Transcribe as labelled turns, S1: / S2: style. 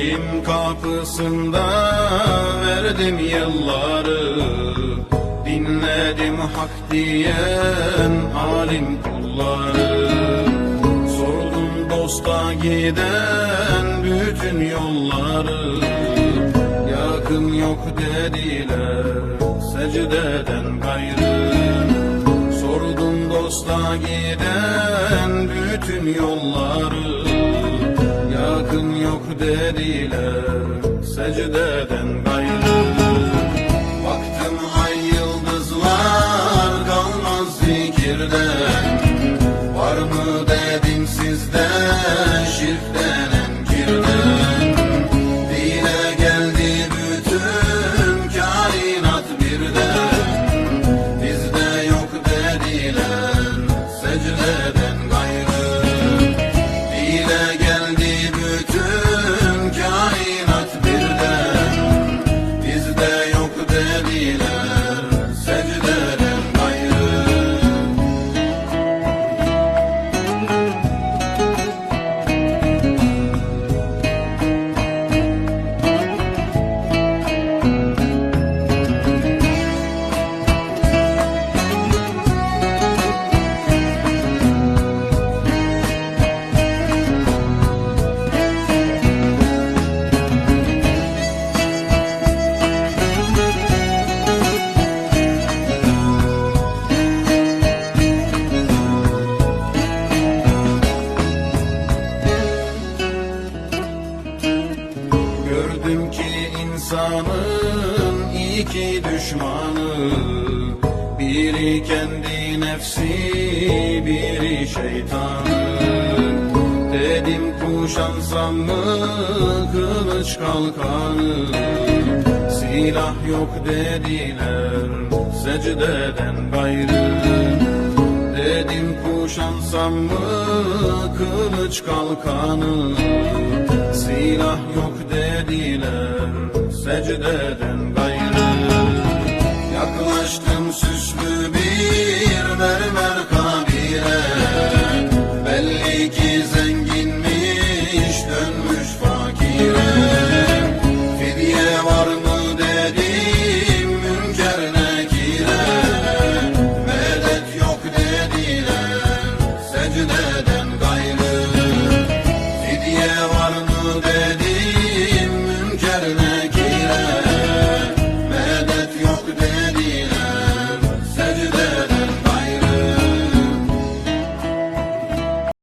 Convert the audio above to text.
S1: ilim kapısında verdim yılları. Dinledim hak diyen alim kulları. Sordum dosta giden bütün yolları. Yakın yok dediler secdeden gayrı. Sordum dosta giden bütün yolları Yakın yok dediler secdeden gayrı Baktım ay yıldızlar kalmaz zikirden. Var mı dedim sizde şirk bütün kainat birden. Bizde yok dediler Gördüm ki insanın iki düşmanı Biri kendi nefsi, biri şeytanı Dedim kuşansam mı kılıç kalkanı. Silah yok dediler secdeden gayrı. Dedim kuşansam mı kılıç kalkanı Silah yok dediler secdeden